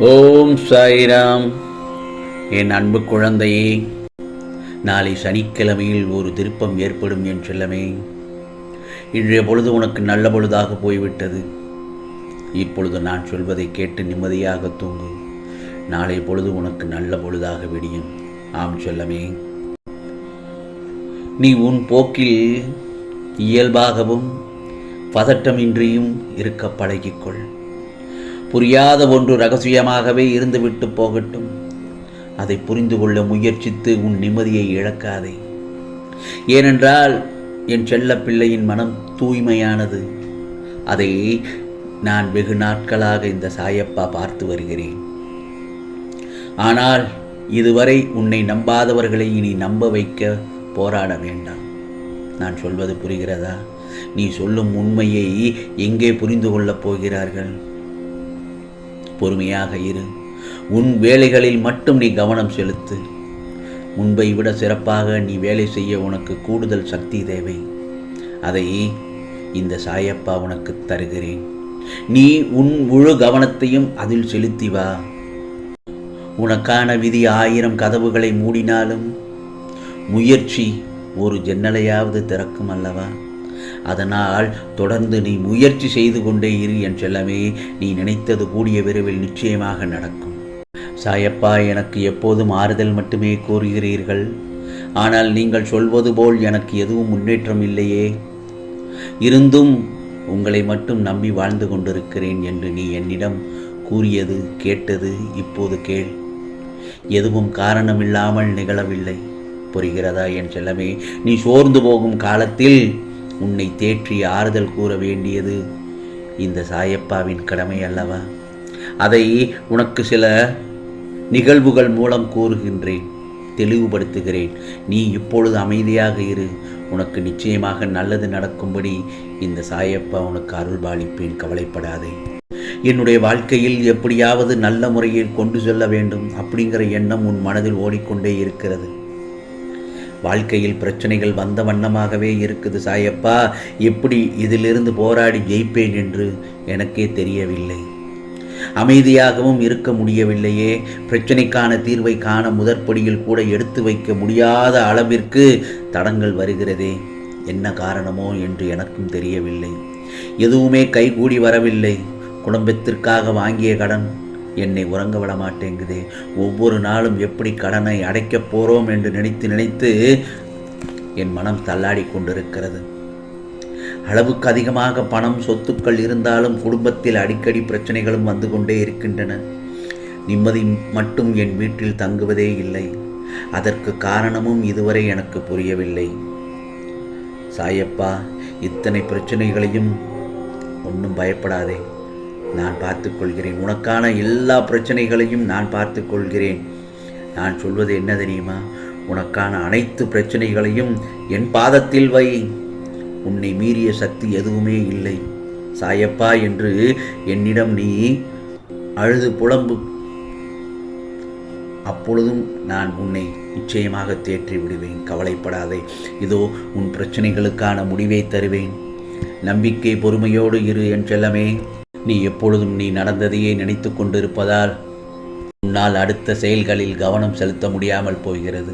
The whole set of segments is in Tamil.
ஓம் சாய்ராம். என் அன்பு குழந்தையே நாளை சனிக்கிழமையில் ஒரு திருப்பம் ஏற்படும் என் செல்லமே. இன்றைய பொழுது உனக்கு நல்ல பொழுதாக போய்விட்டது. இப்பொழுது நான் சொல்வதை கேட்டு நிம்மதியாக தூங்கு. நாளை பொழுது உனக்கு நல்ல பொழுதாக விடியும். ஆம் செல்லமே. நீ உன் போக்கில் இயல்பாகவும் பதட்டமின்றியும் இருக்க பழகிக்கொள். புரியாத ஒன்று ரகசியமாகவே இருந்துவிட்டு போகட்டும். அதை புரிந்து கொள்ள முயற்சித்து உன் நிம்மதியை இழக்காதே. ஏனென்றால் என் செல்ல பிள்ளையின் மனம் தூய்மையானது. அதை நான் வெகு நாட்களாக இந்த சாயப்பா பார்த்து வருகிறேன். ஆனால் இதுவரை உன்னை நம்பாதவர்களை இனி நம்ப வைக்க போராட வேண்டாம். நான் சொல்வது புரிகிறதா? நீ சொல்லும் உண்மையை எங்கே புரிந்து கொள்ளப் போகிறார்கள்? பொறுமையாக இரு. உன் வேலைகளில் மட்டும் நீ கவனம் செலுத்து. முன்பை விட சிறப்பாக நீ வேலை செய்ய உனக்கு கூடுதல் சக்தி தேவை. அதை இந்த சாயப்பா உனக்கு தருகிறேன். நீ உன் முழு கவனத்தையும் அதில் செலுத்தி வா. உனக்கான விதி ஆயிரம் கதவுகளை மூடினாலும் முயற்சி ஒரு ஜன்னலையாவது திறக்கும் அல்லவா? அதனால் தொடர்ந்து நீ முயற்சி செய்து கொண்டே இரு என் செல்லமே நீ நினைத்தது கூடிய விரைவில் நிச்சயமாக நடக்கும். சாயப்பா எனக்கு எப்போதும் ஆறுதல் மட்டுமே கூறுகிறீர்கள்? ஆனால் நீங்கள் சொல்வது போல் எனக்கு எதுவும் முன்னேற்றம் இல்லையே. இருந்தும் உங்களை மட்டும் நம்பி வாழ்ந்து கொண்டிருக்கிறேன் என்று நீ என்னிடம் கூறியது கேட்டது இப்போது கேள். எதுவும் காரணமில்லாமல் நிகழவில்லை. புரிகிறதா என் செல்லமே? நீ சோர்ந்து போகும் காலத்தில் உன்னை தேற்றி ஆறுதல் கூற வேண்டியது இந்த சாயப்பாவின் கடமை அல்லவா? அதை உனக்கு சில நிகழ்வுகள் மூலம் கூறுகின்றேன் தெளிவுபடுத்துகிறேன். நீ இப்பொழுது அமைதியாக இரு. உனக்கு நிச்சயமாக நல்லது நடக்கும்படி இந்த சாயப்பா உனக்கு அருள்பாலிப்பேன் கவலைப்படாதே. என்னுடைய வாழ்க்கையில் எப்படியாவது நல்ல முறையில் கொண்டு செல்ல வேண்டும் அப்படிங்கிற எண்ணம் உன் மனதில் ஓடிக்கொண்டே இருக்கிறது. வாழ்க்கையில் பிரச்சனைகள் வந்த வண்ணமாகவே இருக்குது சாயப்பா. எப்படி இதிலிருந்து போராடி ஜெயிப்பேன் என்று எனக்கே தெரியவில்லை. அமைதியாகவும் இருக்க முடியவில்லையே. பிரச்சனைக்கான தீர்வை காண முதற்படியில் கூட எடுத்து வைக்க முடியாத அளவிற்கு தடங்கள் வருகிறதே. என்ன காரணமோ என்று எனக்கும் தெரியவில்லை. எதுவுமே கைகூடி வரவில்லை. குடும்பத்திற்காக வாங்கிய கடன் என்னை உறங்க விட மாட்டேங்குதே. ஒவ்வொரு நாளும் எப்படி கடனை அடைக்கப் போகிறோம் என்று நினைத்து நினைத்து என் மனம் தள்ளாடி கொண்டிருக்கிறது. அளவுக்கு அதிகமாக பணம் சொத்துக்கள் இருந்தாலும் குடும்பத்தில் அடிக்கடி பிரச்சனைகளும் வந்து கொண்டே இருக்கின்றன. நிம்மதி மட்டும் என் வீட்டில் தங்குவதே இல்லை. அதற்கு காரணமும் இதுவரை எனக்கு புரியவில்லை. சாயப்பா இத்தனை பிரச்சனைகளையும் ஒன்றும் பயப்படாதே. நான் பார்த்துக்கொள்கிறேன். உனக்கான எல்லா பிரச்சனைகளையும் நான் பார்த்துக்கொள்கிறேன். நான் சொல்வது என்ன தெரியுமா? உனக்கான அனைத்து பிரச்சனைகளையும் என் பாதத்தில் வை. உன்னை மீறிய சக்தி எதுவுமே இல்லை. சாயப்பா என்று என்னிடம் நீ அழுது புலம்பு. அப்பொழுதும் நான் உன்னை நிச்சயமாக தேற்றி விடுவேன். கவலைப்படாதே. இதோ உன் பிரச்சனைகளுக்கான முடிவை தருவேன். நம்பிக்கை பொறுமையோடு இரு என் செல்லமே. நீ எப்பொழுதும் நீ நடந்ததையே நினைத்து கொண்டிருப்பதால் உன்னால் அடுத்த செயல்களில் கவனம் செலுத்த முடியாமல் போகிறது.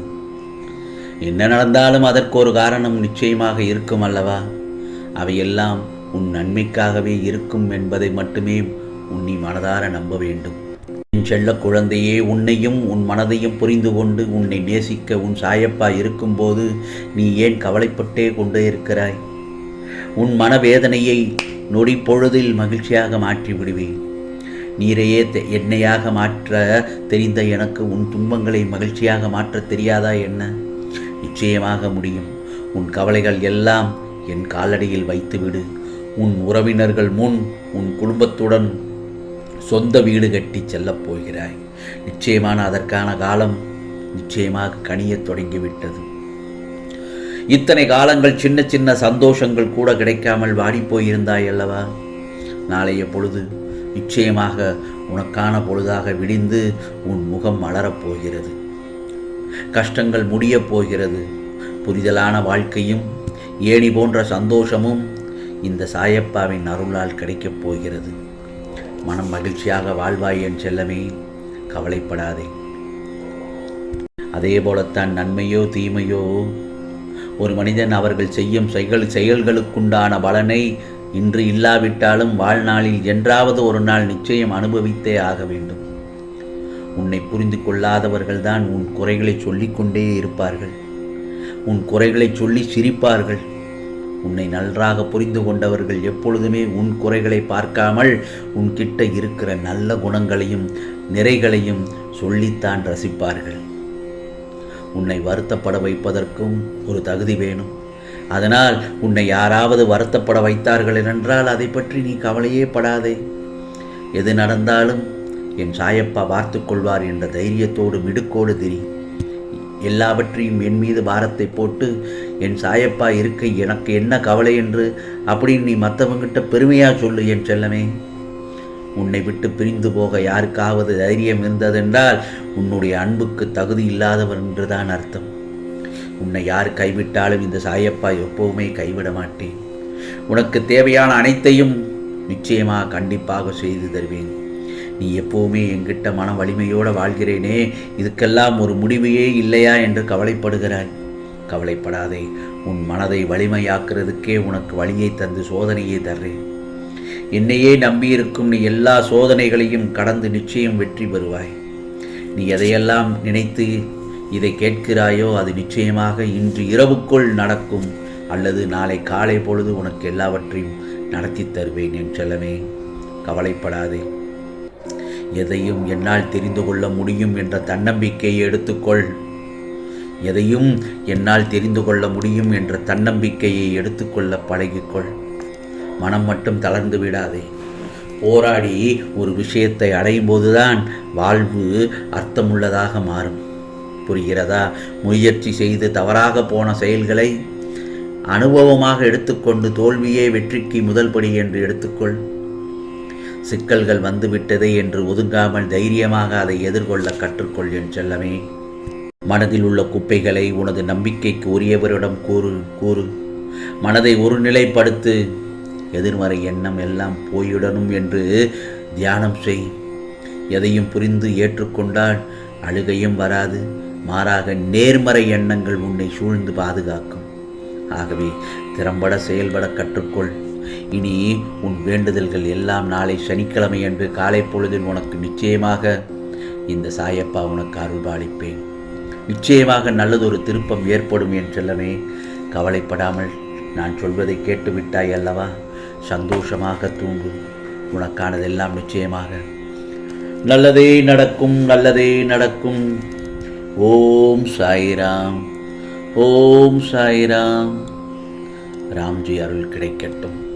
என்ன நடந்தாலும் அதற்கு ஒரு காரணம் நிச்சயமாக இருக்கும் அல்லவா? அவையெல்லாம் உன் நன்மைக்காகவே இருக்கும் என்பதை மட்டுமே உன் நீ மனதார நம்ப வேண்டும். என் செல்ல குழந்தையே உன்னையும் உன் மனதையும் புரிந்து கொண்டு உன்னை நேசிக்க உன் சாயப்பா இருக்கும்போது நீ ஏன் கவலைப்பட்டே கொண்டே இருக்கிறாய்? உன் மனவேதனையை நொடி பொழுதில் மகிழ்ச்சியாக மாற்றி விடுவேன் நீரையே எண்ணெயாக மாற்ற தெரிந்த எனக்கு உன் துன்பங்களை மகிழ்ச்சியாக மாற்ற தெரியாதா என்ன? நிச்சயமாக முடியும். உன் கவலைகள் எல்லாம் என் காலடியில் வைத்துவிடு. உன் உறவினர்கள் முன் உன் குடும்பத்துடன் சொந்த வீடு கட்டி செல்லப் போகிறாய். நிச்சயமான அதற்கான காலம் நிச்சயமாக கனியத் தொடங்கிவிட்டது. இத்தனை காலங்கள் சின்ன சின்ன சந்தோஷங்கள் கூட கிடைக்காமல் வாடிப் போயிருந்தாய் அல்லவா? நாளைய பொழுது நிச்சயமாக உனக்கான பொழுதாக விடிந்து உன் முகம் மலரப் போகிறது கஷ்டங்கள் முடியப் போகிறது. புரிதலான வாழ்க்கையும் ஏணி போன்ற சந்தோஷமும் இந்த சாயப்பாவின் அருளால் கிடைக்கப் போகிறது. மனம் மகிழ்ச்சியாக வாழ்வாய் என் செல்லமே கவலைப்படாதே. அதே போலத்தான் நன்மையோ தீமையோ ஒரு மனிதன் அவர்கள் செய்யும் செயல் செயல்களுக்குண்டான பலனை இன்று இல்லாவிட்டாலும் வாழ்நாளில் என்றாவது ஒரு நாள் நிச்சயம் அனுபவித்தே ஆக வேண்டும். உன்னை புரிந்து கொள்ளாதவர்கள்தான் உன் குறைகளை சொல்லிக்கொண்டே இருப்பார்கள். உன் குறைகளை சொல்லி சிரிப்பார்கள். உன்னை நன்றாக புரிந்து கொண்டவர்கள் எப்பொழுதுமே உன் குறைகளை பார்க்காமல் உன்கிட்ட இருக்கிற நல்ல குணங்களையும் நிறைகளையும் சொல்லித்தான் ரசிப்பார்கள். உன்னை வருத்தப்பட வைப்பதற்கும் ஒரு தகுதி வேணும். அதனால் உன்னை யாராவது வருத்தப்பட வைத்தார்கள் என்றால் அதை பற்றி நீ கவலையே படாதே. எது நடந்தாலும் என் சாயப்பா பார்த்து கொள்வார் என்ற தைரியத்தோடு மிடுக்கோடு திரி. எல்லாவற்றையும் என் மீது பாரத்தை போட்டு என் சாயப்பா இருக்க எனக்கு என்ன கவலை என்று? அப்படின்னு நீ மற்றவங்கிட்ட பெருமையாக சொல்லு என் செல்லமே. உன்னை விட்டு பிரிந்து போக யாருக்காவது தைரியம் இருந்ததென்றால் உன்னுடைய அன்புக்கு தகுதி இல்லாதவர் என்றுதான் அர்த்தம். உன்னை யார் கைவிட்டாலும் இந்த சாயப்பா எப்போவுமே கைவிட மாட்டேன். உனக்கு தேவையான அனைத்தையும் நிச்சயமாக கண்டிப்பாக செய்து தருவேன். நீ எப்போவுமே என்கிட்ட மன வலிமையோடு வாழ்கிறேனே இதுக்கெல்லாம் ஒரு முடிவையே இல்லையா என்று கவலைப்படுகிறாய். கவலைப்படாதே உன் மனதை வலிமையாக்குறதுக்கே உனக்கு வழியை தந்து சோதனையை தர்றேன். என்னையே நம்பியிருக்கும் நீ எல்லா சோதனைகளையும் கடந்து நிச்சயம் வெற்றி பெறுவாய். நீ எதையெல்லாம் நினைத்து இதை கேட்கிறாயோ அது நிச்சயமாக இன்று இரவுக்குள் நடக்கும். அல்லது நாளை காலை பொழுது உனக்கு எல்லாவற்றையும் நடத்தி தருவேன் என் செல்லமே. கவலைப்படாதே. எதையும் என்னால் தெரிந்து கொள்ள முடியும் என்ற தன்னம்பிக்கையை எடுத்துக்கொள். எதையும் என்னால் தெரிந்து கொள்ள முடியும் என்ற தன்னம்பிக்கையை எடுத்துக்கொள்ள பழகிக்கொள். மனம் மட்டும் தளர்ந்து விடாதே. போராடி ஒரு விஷயத்தை அடையும் போதுதான் வாழ்வு அர்த்தமுள்ளதாக மாறும். புரிகிறதா? முயற்சி செய்து தவறாக போன செயல்களை அனுபவமாக எடுத்துக்கொண்டு தோல்வியே வெற்றிக்கு முதல் படி என்று எடுத்துக்கொள். சிக்கல்கள் வந்துவிட்டதே என்று ஒதுங்காமல் தைரியமாக அதை எதிர்கொள்ள கற்றுக்கொள் என் செல்லமே. மனதில் உள்ள குப்பைகளை உனது நம்பிக்கைக்கு உரியவரிடம் கூறு கூறு. மனதை ஒருநிலைப்படுத்து. எதிர்மறை எண்ணம் எல்லாம் போயிடணும் என்று தியானம் செய். எதையும் புரிந்து ஏற்றுக்கொண்டால் அழுகையும் வராது. மாறாக நேர்மறை எண்ணங்கள் உன்னை சூழ்ந்து பாதுகாக்கும். ஆகவே திறம்பட செயல்பட கற்றுக்கொள். இனி உன் வேண்டுதல்கள் எல்லாம் நாளை சனிக்கிழமை என்று காலை பொழுதில் உனக்கு நிச்சயமாக இந்த சாயப்பா உனக்கு அருள்பாளிப்பேன் நிச்சயமாக நல்லதொரு திருப்பம் ஏற்படும் என் செல்லமே. கவலைப்படாமல் நான் சொல்வதை கேட்டுவிட்டாய் அல்லவா? சந்தோஷமாக தூங்கு உனக்கானதெல்லாம் நிச்சயமாக. நல்லதே நடக்கும் நல்லதே நடக்கும். ஓம் சாய்ராம் ஓம் சாய்ராம். ராம்ஜி அருள் கிடைக்கட்டும்.